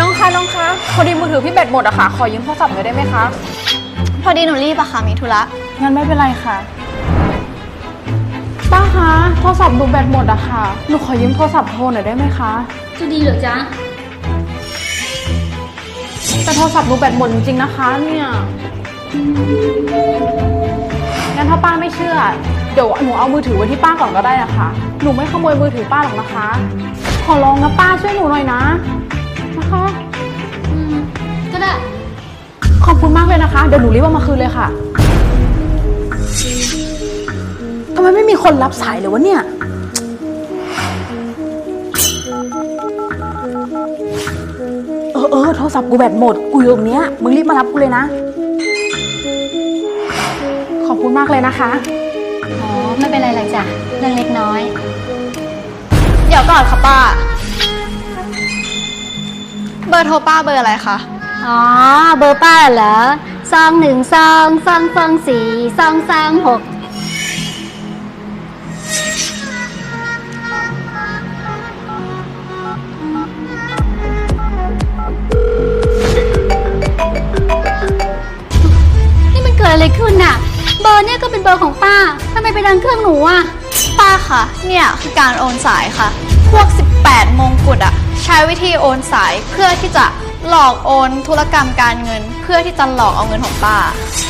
น้องคะน้องคะพอดีมือถือพี่แบตหมดอะค่ะ ขอยืมโทรศัพท์หน่อยได้ไหมคะพอดีหนูรีบอะค่ะมีธุระงั้นไม่เป็นไรค่ะป้าคะโทรศัพท์หนูแบตหมดอะค่ะหนูขอยืมโทรศัพท์โทรหน่อยได้ไหมคะจะดีเหรอจ๊ะแต่โทรศัพท์หนูแบตหมดจริงๆนะคะ เนี่ยงั้นถ้าป้าไม่เชื่อ เดี๋ยวหนูเอามือถือไว้ที่ป้าก่อนก็ได้นะคะ หนูไม่ขโมยมือถือป้าหรอกนะคะ ขอร้องนะป้าช่วยหนูหน่อยนะนะคะ คุณมากเลยนะคะ เดี๋ยวหนูรีบเอามาคืนเลยค่ะทำไมไม่มีคนรับสายเลยวะเนี่ย เออเออโทรศัพท์กูแบตหมด กูอยู่ตรงเนี้ย มึงรีบมารับกูเลยนะ ขอบคุณมากเลยนะคะ อ๋อ ไม่เป็นไรเลยจ้ะเรื่องเล็กน้อย เดี๋ยวก่อนค่ะป้า เบอร์โทรป้าเบอร์อะไรคะ อ๋อ เบอร์ป้าเหรอซองหนึ่งซองซองซองสี่ซองซองหกนี่มันเกิดอะไรขึ้นน่ะ เบอร์เนี่ยก็เป็นเบอร์ของป้าทำไมไปดังเครื่องหนูอะ ป้าคะเนี่ยคือการโอนสายค่ะ พวก 18 มงกุฎอะใช้วิธีโอนสายเพื่อที่จะ หลอกโอนธุรกรรมการเงิน เพื่อที่จะหลอกเอาเงินของป้า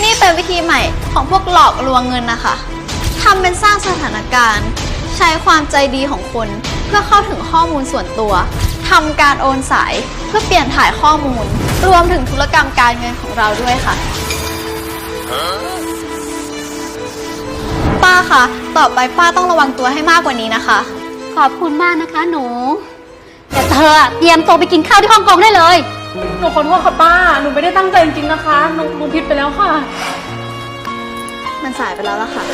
นี่เป็นวิธีใหม่ของพวกหลอกลวงเงินนะคะทำเป็นสร้างสถานการณ์ ใช้ความใจดีของคนเพื่อเข้าถึงข้อมูลส่วนตัวทำการโอนสายเพื่อเปลี่ยนถ่ายข้อมูล รวมถึงธุรกรรมการเงินของเราด้วยค่ะ ป้าคะต่อไปป้าต้องระวังตัวให้มากกว่านี้นะคะ ขอบคุณมากนะคะหนู แต่เธอเตรียมตัวไปกินข้าวที่ฮ่องกงได้เลย หนูขอโทษค่ะป้า หนูไม่ได้ตั้งใจจริงๆนะคะหนูหนูผิดไปแล้วค่ะ มันสายไปแล้วล่ะค่ะ